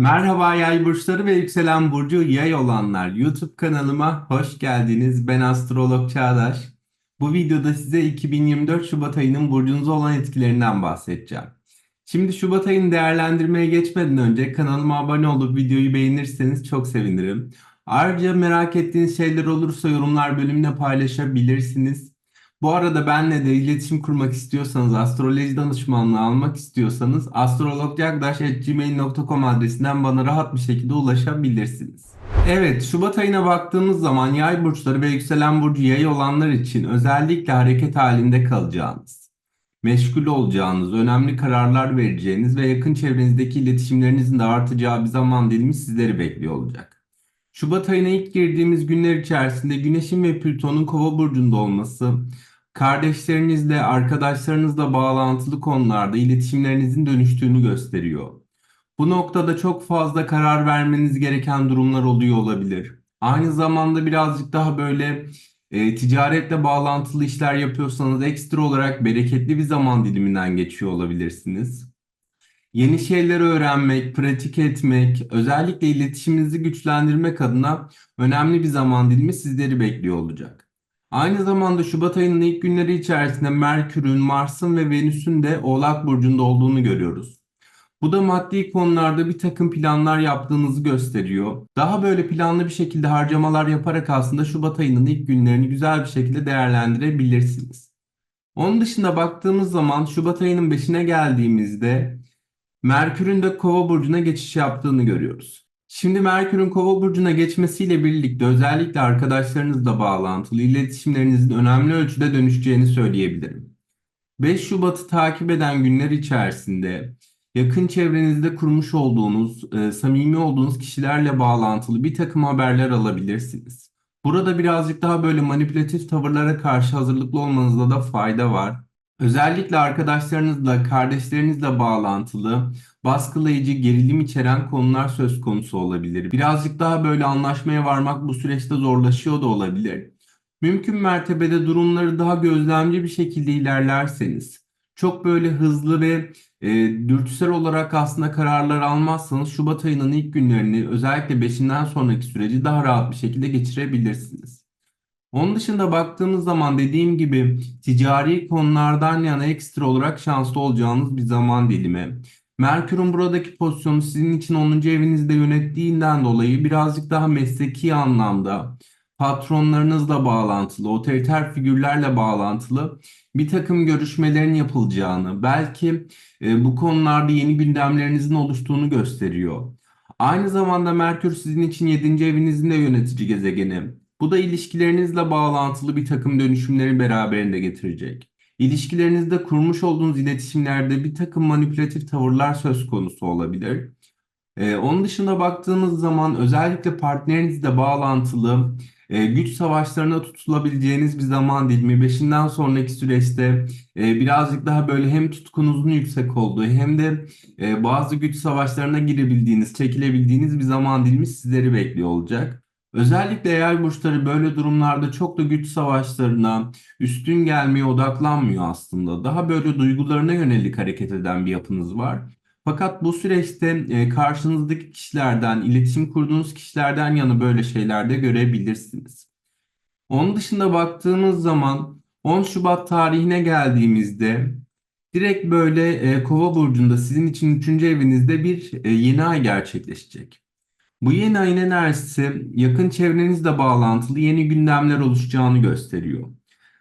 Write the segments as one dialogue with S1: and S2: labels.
S1: Merhaba yay burçları ve yükselen burcu yay olanlar. YouTube kanalıma hoş geldiniz. Ben astrolog Çağdaş. Bu videoda size 2024 Şubat ayının burcunuza olan etkilerinden bahsedeceğim. Şimdi Şubat ayını değerlendirmeye geçmeden önce kanalıma abone olup videoyu beğenirseniz çok sevinirim. Ayrıca merak ettiğiniz şeyler olursa yorumlar bölümüne paylaşabilirsiniz. Bu arada benle de iletişim kurmak istiyorsanız, astroloji danışmanlığı almak istiyorsanız astrologyakdaş.gmail.com adresinden bana rahat bir şekilde ulaşabilirsiniz. Evet, Şubat ayına baktığımız zaman yay burçları ve yükselen burcu yay olanlar için özellikle hareket halinde kalacağınız, meşgul olacağınız, önemli kararlar vereceğiniz ve yakın çevrenizdeki iletişimlerinizin de artacağı bir zaman dilimi sizleri bekliyor olacak. Şubat ayına ilk girdiğimiz günler içerisinde Güneş'in ve Plüton'un Kova burcunda olması, kardeşlerinizle, arkadaşlarınızla bağlantılı konularda iletişimlerinizin dönüştüğünü gösteriyor. Bu noktada çok fazla karar vermeniz gereken durumlar oluyor olabilir. Aynı zamanda birazcık daha böyle e, ticaretle bağlantılı işler yapıyorsanız ekstra olarak bereketli bir zaman diliminden geçiyor olabilirsiniz. Yeni şeyler öğrenmek, pratik etmek, özellikle iletişiminizi güçlendirmek adına önemli bir zaman dilimi sizleri bekliyor olacak. Aynı zamanda Şubat ayının ilk günleri içerisinde Merkür'ün, Mars'ın ve Venüs'ün de Oğlak Burcu'nda olduğunu görüyoruz. Bu da maddi konularda bir takım planlar yaptığınızı gösteriyor. Daha böyle planlı bir şekilde harcamalar yaparak aslında Şubat ayının ilk günlerini güzel bir şekilde değerlendirebilirsiniz. Onun dışında baktığımız zaman Şubat ayının 5'ine geldiğimizde Merkür'ün de Kova burcuna geçiş yaptığını görüyoruz. Şimdi Merkür'ün Kova burcuna geçmesiyle birlikte özellikle arkadaşlarınızla bağlantılı iletişimlerinizin önemli ölçüde dönüşeceğini söyleyebilirim. 5 Şubat'ı takip eden günler içerisinde yakın çevrenizde kurmuş olduğunuz, e, samimi olduğunuz kişilerle bağlantılı bir takım haberler alabilirsiniz. Burada birazcık daha böyle manipülatif tavırlara karşı hazırlıklı olmanızda da fayda var. Özellikle arkadaşlarınızla, kardeşlerinizle bağlantılı, baskılayıcı, gerilim içeren konular söz konusu olabilir. Birazcık daha böyle anlaşmaya varmak bu süreçte zorlaşıyor da olabilir. Mümkün mertebede durumları daha gözlemci bir şekilde ilerlerseniz, çok böyle hızlı ve e, dürtüsel olarak aslında kararlar almazsanız Şubat ayının ilk günlerini özellikle 5'inden sonraki süreci daha rahat bir şekilde geçirebilirsiniz. Onun dışında baktığımız zaman dediğim gibi ticari konulardan yana ekstra olarak şanslı olacağınız bir zaman dilimi. Merkür'ün buradaki pozisyonu sizin için 10. evinizde yönettiğinden dolayı birazcık daha mesleki anlamda patronlarınızla bağlantılı, otoriter figürlerle bağlantılı bir takım görüşmelerin yapılacağını, belki e, bu konularda yeni gündemlerinizin oluştuğunu gösteriyor. Aynı zamanda Merkür sizin için 7. evinizin de yönetici gezegeni. Bu da ilişkilerinizle bağlantılı bir takım dönüşümleri beraberinde getirecek. İlişkilerinizde kurmuş olduğunuz iletişimlerde bir takım manipülatif tavırlar söz konusu olabilir. Ee, onun dışında baktığımız zaman özellikle partnerinizle bağlantılı e, güç savaşlarına tutulabileceğiniz bir zaman dilimi. Beşinden sonraki süreçte e, birazcık daha böyle hem tutkunuzun yüksek olduğu hem de e, bazı güç savaşlarına girebildiğiniz, çekilebildiğiniz bir zaman dilimi sizleri bekliyor olacak. Özellikle yay burçları böyle durumlarda çok da güç savaşlarına, üstün gelmeye odaklanmıyor aslında. Daha böyle duygularına yönelik hareket eden bir yapınız var. Fakat bu süreçte e, karşınızdaki kişilerden, iletişim kurduğunuz kişilerden yana böyle şeyler de görebilirsiniz. Onun dışında baktığımız zaman 10 Şubat tarihine geldiğimizde direkt böyle e, Kova burcunda sizin için 3. evinizde bir e, yeni ay gerçekleşecek. Bu yeni ayın enerjisi yakın çevrenizle bağlantılı yeni gündemler oluşacağını gösteriyor.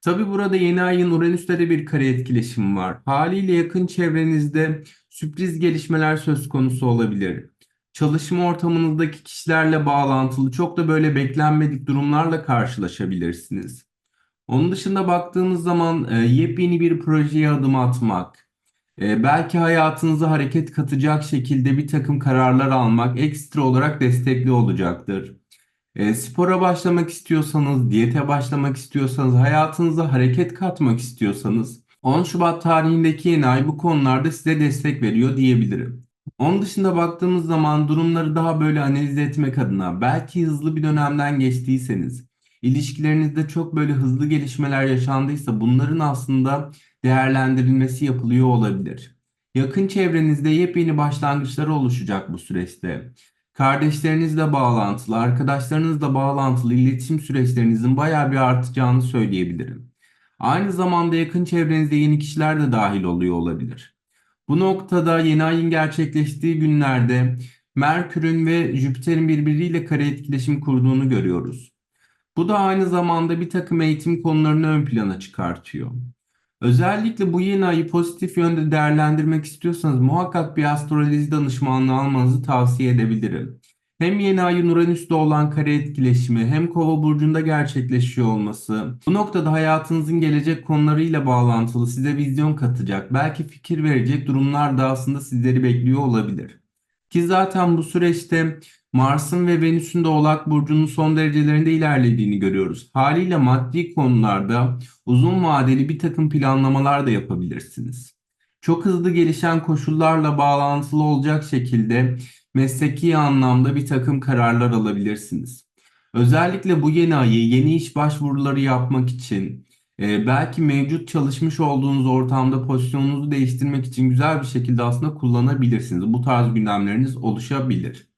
S1: Tabi burada yeni ayın Uranüs'te de bir kare etkileşimi var. Haliyle yakın çevrenizde sürpriz gelişmeler söz konusu olabilir. Çalışma ortamınızdaki kişilerle bağlantılı çok da böyle beklenmedik durumlarla karşılaşabilirsiniz. Onun dışında baktığımız zaman e, yepyeni bir projeye adım atmak, e, belki hayatınıza hareket katacak şekilde bir takım kararlar almak ekstra olarak destekli olacaktır. E, spora başlamak istiyorsanız, diyete başlamak istiyorsanız, hayatınıza hareket katmak istiyorsanız 10 Şubat tarihindeki yeni ay bu konularda size destek veriyor diyebilirim. Onun dışında baktığımız zaman durumları daha böyle analiz etmek adına belki hızlı bir dönemden geçtiyseniz, ilişkilerinizde çok böyle hızlı gelişmeler yaşandıysa bunların aslında değerlendirilmesi yapılıyor olabilir. Yakın çevrenizde yepyeni başlangıçlar oluşacak bu süreçte. Kardeşlerinizle bağlantılı, arkadaşlarınızla bağlantılı iletişim süreçlerinizin bayağı bir artacağını söyleyebilirim. Aynı zamanda yakın çevrenizde yeni kişiler de dahil oluyor olabilir. Bu noktada yeni ayın gerçekleştiği günlerde Merkür'ün ve Jüpiter'in birbiriyle kare etkileşim kurduğunu görüyoruz. Bu da aynı zamanda bir takım eğitim konularını ön plana çıkartıyor. Özellikle bu yeni ayı pozitif yönde değerlendirmek istiyorsanız muhakkak bir astroloji danışmanlığı almanızı tavsiye edebilirim. Hem yeni ayın Uranüs'te olan kare etkileşimi hem Kova burcunda gerçekleşiyor olması bu noktada hayatınızın gelecek konularıyla bağlantılı size vizyon katacak, belki fikir verecek durumlar da aslında sizleri bekliyor olabilir. Ki zaten bu süreçte Mars'ın ve Venüs'ün de Oğlak Burcu'nun son derecelerinde ilerlediğini görüyoruz. Haliyle maddi konularda uzun vadeli bir takım planlamalar da yapabilirsiniz. Çok hızlı gelişen koşullarla bağlantılı olacak şekilde mesleki anlamda bir takım kararlar alabilirsiniz. Özellikle bu yeni ayı yeni iş başvuruları yapmak için e, belki mevcut çalışmış olduğunuz ortamda pozisyonunuzu değiştirmek için güzel bir şekilde aslında kullanabilirsiniz. Bu tarz gündemleriniz oluşabilir.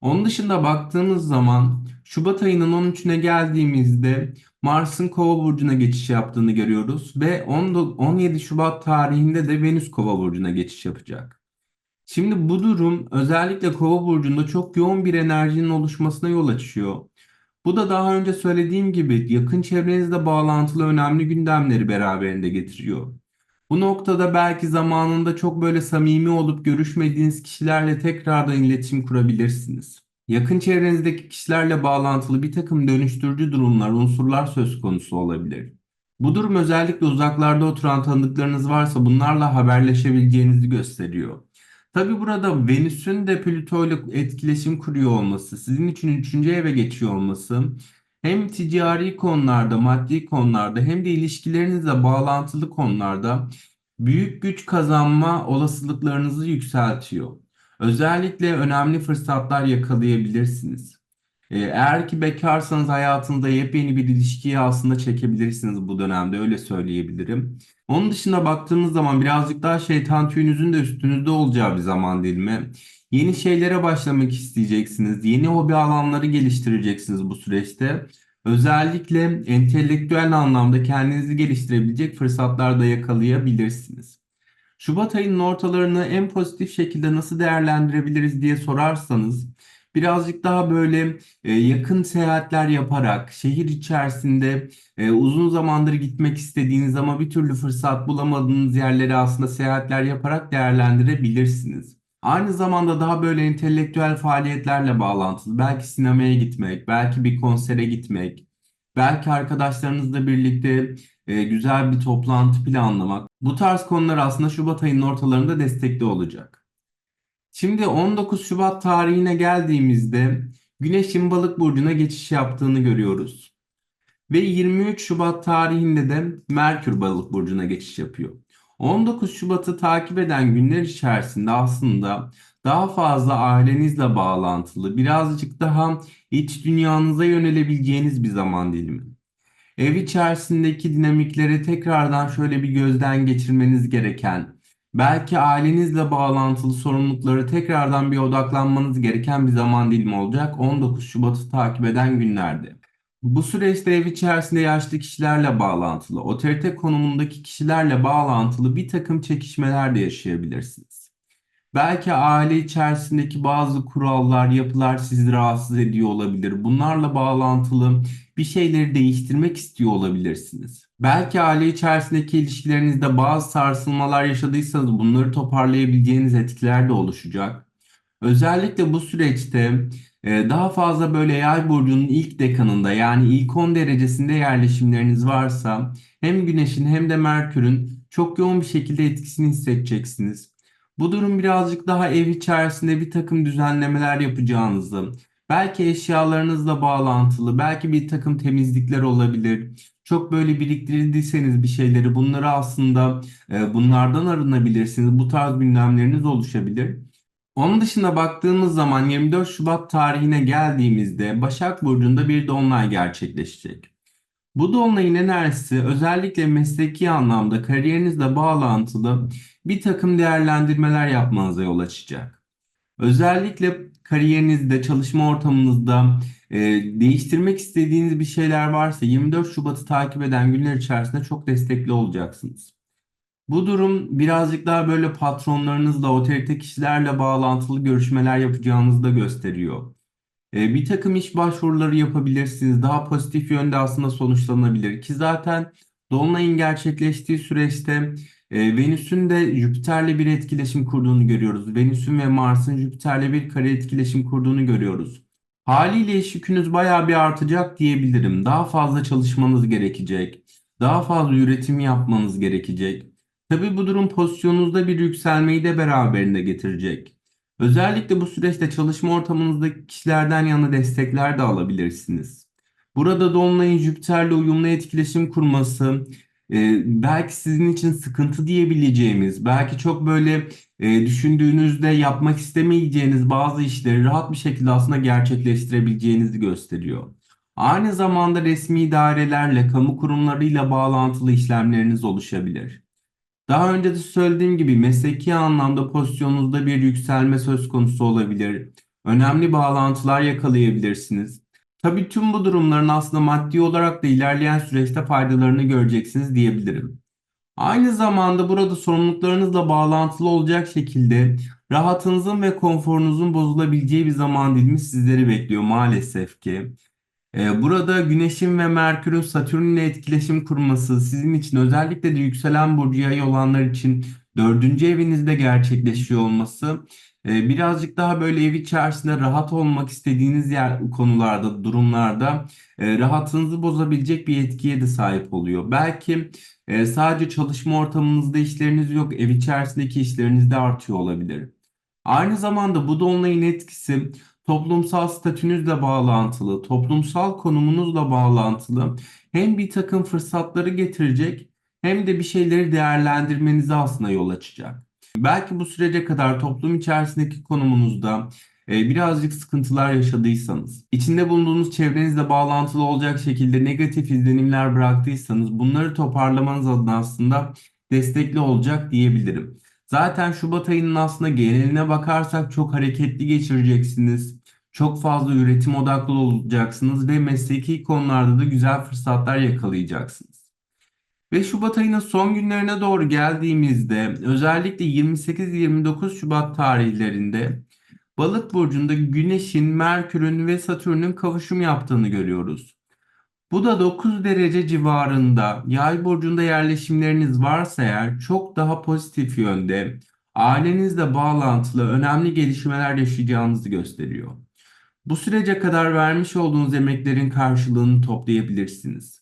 S1: Onun dışında baktığımız zaman Şubat ayının 13'üne geldiğimizde Mars'ın Kova burcuna geçiş yaptığını görüyoruz ve 17 Şubat tarihinde de Venüs Kova burcuna geçiş yapacak. Şimdi bu durum özellikle Kova burcunda çok yoğun bir enerjinin oluşmasına yol açıyor. Bu da daha önce söylediğim gibi yakın çevrenizle bağlantılı önemli gündemleri beraberinde getiriyor. Bu noktada belki zamanında çok böyle samimi olup görüşmediğiniz kişilerle tekrardan iletişim kurabilirsiniz. Yakın çevrenizdeki kişilerle bağlantılı bir takım dönüştürücü durumlar, unsurlar söz konusu olabilir. Bu durum özellikle uzaklarda oturan tanıdıklarınız varsa bunlarla haberleşebileceğinizi gösteriyor. Tabi burada Venüs'ün de Plüto ile etkileşim kuruyor olması, sizin için üçüncü eve geçiyor olması hem ticari konularda, maddi konularda hem de ilişkilerinizle bağlantılı konularda büyük güç kazanma olasılıklarınızı yükseltiyor. Özellikle önemli fırsatlar yakalayabilirsiniz. Ee, eğer ki bekarsanız hayatınızda yepyeni bir ilişkiyi aslında çekebilirsiniz bu dönemde öyle söyleyebilirim. Onun dışında baktığımız zaman birazcık daha şeytan tüyünüzün de üstünüzde olacağı bir zaman dilimi. Yeni şeylere başlamak isteyeceksiniz. Yeni hobi alanları geliştireceksiniz bu süreçte. Özellikle entelektüel anlamda kendinizi geliştirebilecek fırsatlar da yakalayabilirsiniz. Şubat ayının ortalarını en pozitif şekilde nasıl değerlendirebiliriz diye sorarsanız birazcık daha böyle e, yakın seyahatler yaparak şehir içerisinde e, uzun zamandır gitmek istediğiniz ama bir türlü fırsat bulamadığınız yerleri aslında seyahatler yaparak değerlendirebilirsiniz. Aynı zamanda daha böyle entelektüel faaliyetlerle bağlantılı. Belki sinemaya gitmek, belki bir konsere gitmek, belki arkadaşlarınızla birlikte e, güzel bir toplantı planlamak. Bu tarz konular aslında Şubat ayının ortalarında destekli olacak. Şimdi 19 Şubat tarihine geldiğimizde Güneş'in Balık burcuna geçiş yaptığını görüyoruz. Ve 23 Şubat tarihinde de Merkür Balık burcuna geçiş yapıyor. 19 Şubat'ı takip eden günler içerisinde aslında daha fazla ailenizle bağlantılı, birazcık daha iç dünyanıza yönelebileceğiniz bir zaman dilimi. Ev içerisindeki dinamikleri tekrardan şöyle bir gözden geçirmeniz gereken, belki ailenizle bağlantılı sorumlulukları tekrardan bir odaklanmanız gereken bir zaman dilimi olacak 19 Şubat'ı takip eden günlerde. Bu süreçte ev içerisinde yaşlı kişilerle bağlantılı, otorite konumundaki kişilerle bağlantılı bir takım çekişmeler de yaşayabilirsiniz. Belki aile içerisindeki bazı kurallar, yapılar sizi rahatsız ediyor olabilir. Bunlarla bağlantılı bir şeyleri değiştirmek istiyor olabilirsiniz. Belki aile içerisindeki ilişkilerinizde bazı sarsılmalar yaşadıysanız bunları toparlayabileceğiniz etkiler de oluşacak. Özellikle bu süreçte ee, daha fazla böyle yay burcunun ilk dekanında yani ilk 10 derecesinde yerleşimleriniz varsa hem Güneş'in hem de Merkür'ün çok yoğun bir şekilde etkisini hissedeceksiniz. Bu durum birazcık daha ev içerisinde bir takım düzenlemeler yapacağınızı, belki eşyalarınızla bağlantılı, belki bir takım temizlikler olabilir. Çok böyle biriktirdiyseniz bir şeyleri bunları aslında e, bunlardan arınabilirsiniz. Bu tarz gündemleriniz oluşabilir. Onun dışında baktığımız zaman 24 Şubat tarihine geldiğimizde Başak Burcu'nda bir dolunay gerçekleşecek. Bu dolunayın enerjisi özellikle mesleki anlamda kariyerinizle bağlantılı bir takım değerlendirmeler yapmanıza yol açacak. Özellikle kariyerinizde, çalışma ortamınızda e, değiştirmek istediğiniz bir şeyler varsa 24 Şubat'ı takip eden günler içerisinde çok destekli olacaksınız. Bu durum birazcık daha böyle patronlarınızla, otorite kişilerle bağlantılı görüşmeler yapacağınızı da gösteriyor. E, bir takım iş başvuruları yapabilirsiniz. Daha pozitif yönde aslında sonuçlanabilir ki zaten Dolunay'ın gerçekleştiği süreçte e, Venüs'ün de Jüpiter'le bir etkileşim kurduğunu görüyoruz. Venüs'ün ve Mars'ın Jüpiter'le bir kare etkileşim kurduğunu görüyoruz. Haliyle iş yükünüz bayağı bir artacak diyebilirim. Daha fazla çalışmanız gerekecek. Daha fazla üretim yapmanız gerekecek. Tabii bu durum pozisyonunuzda bir yükselmeyi de beraberinde getirecek. Özellikle bu süreçte çalışma ortamınızdaki kişilerden yana destekler de alabilirsiniz. Burada Dolunay'ın Jüpiter'le uyumlu etkileşim kurması, e, belki sizin için sıkıntı diyebileceğimiz, belki çok böyle e, düşündüğünüzde yapmak istemeyeceğiniz bazı işleri rahat bir şekilde aslında gerçekleştirebileceğinizi gösteriyor. Aynı zamanda resmi dairelerle, kamu kurumlarıyla bağlantılı işlemleriniz oluşabilir. Daha önce de söylediğim gibi mesleki anlamda pozisyonunuzda bir yükselme söz konusu olabilir. Önemli bağlantılar yakalayabilirsiniz. Tabii tüm bu durumların aslında maddi olarak da ilerleyen süreçte faydalarını göreceksiniz diyebilirim. Aynı zamanda burada sorumluluklarınızla bağlantılı olacak şekilde rahatınızın ve konforunuzun bozulabileceği bir zaman dilimi sizleri bekliyor maalesef ki. Ee, Burada Güneş'in ve Merkür'ün Satürn'le etkileşim kurması sizin için özellikle de yükselen burcu yay olanlar için dördüncü evinizde gerçekleşiyor olması e, birazcık daha böyle ev içerisinde rahat olmak istediğiniz yer konularda, durumlarda e, rahatınızı bozabilecek bir etkiye de sahip oluyor. Belki e, sadece çalışma ortamınızda işleriniz yok, ev içerisindeki işleriniz de artıyor olabilir. Aynı zamanda bu dolunayın etkisi toplumsal statünüzle bağlantılı, toplumsal konumunuzla bağlantılı hem bir takım fırsatları getirecek hem de bir şeyleri değerlendirmenizi aslında yol açacak. Belki bu sürece kadar toplum içerisindeki konumunuzda e, birazcık sıkıntılar yaşadıysanız, içinde bulunduğunuz çevrenizle bağlantılı olacak şekilde negatif izlenimler bıraktıysanız bunları toparlamanız adına aslında destekli olacak diyebilirim. Zaten Şubat ayının aslında geneline bakarsak çok hareketli geçireceksiniz. Çok fazla üretim odaklı olacaksınız ve mesleki konularda da güzel fırsatlar yakalayacaksınız. Ve Şubat ayının son günlerine doğru geldiğimizde özellikle 28-29 Şubat tarihlerinde Balık burcunda Güneş'in, Merkür'ün ve Satürn'ün kavuşum yaptığını görüyoruz. Bu da 9 derece civarında Yay burcunda yerleşimleriniz varsa eğer çok daha pozitif yönde ailenizle bağlantılı önemli gelişmeler yaşayacağınızı gösteriyor. Bu sürece kadar vermiş olduğunuz emeklerin karşılığını toplayabilirsiniz.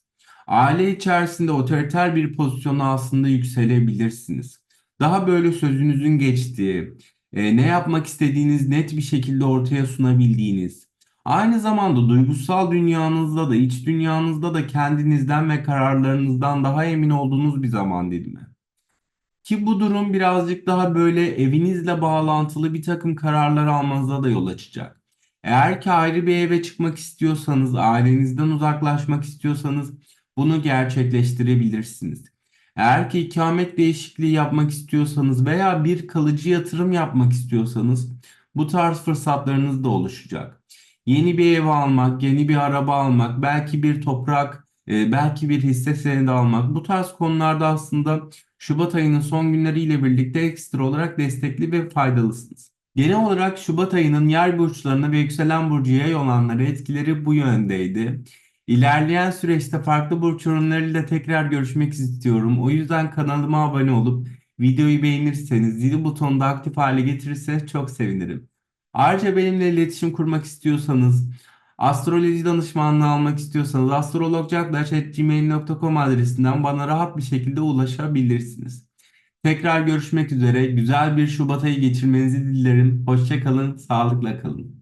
S1: Aile içerisinde otoriter bir pozisyona aslında yükselebilirsiniz. Daha böyle sözünüzün geçtiği, e, ne yapmak istediğiniz net bir şekilde ortaya sunabildiğiniz, aynı zamanda duygusal dünyanızda da iç dünyanızda da kendinizden ve kararlarınızdan daha emin olduğunuz bir zaman dilimi. Ki bu durum birazcık daha böyle evinizle bağlantılı bir takım kararlar almanıza da yol açacak. Eğer ki ayrı bir eve çıkmak istiyorsanız, ailenizden uzaklaşmak istiyorsanız bunu gerçekleştirebilirsiniz. Eğer ki ikamet değişikliği yapmak istiyorsanız veya bir kalıcı yatırım yapmak istiyorsanız bu tarz fırsatlarınız da oluşacak. Yeni bir ev almak, yeni bir araba almak, belki bir toprak, e, belki bir hisse senedi almak bu tarz konularda aslında Şubat ayının son günleriyle birlikte ekstra olarak destekli ve faydalısınız. Genel olarak Şubat ayının yer burçlarına ve yükselen burcu yay olanlara etkileri bu yöndeydi. İlerleyen süreçte farklı burç yorumlarıyla tekrar görüşmek istiyorum. O yüzden kanalıma abone olup videoyu beğenirseniz zil butonunu da aktif hale getirirseniz çok sevinirim. Ayrıca benimle iletişim kurmak istiyorsanız, astroloji danışmanlığı almak istiyorsanız astrologcaklaş.gmail.com adresinden bana rahat bir şekilde ulaşabilirsiniz. Tekrar görüşmek üzere. Güzel bir Şubat ayı geçirmenizi dilerim. Hoşça kalın, sağlıkla kalın.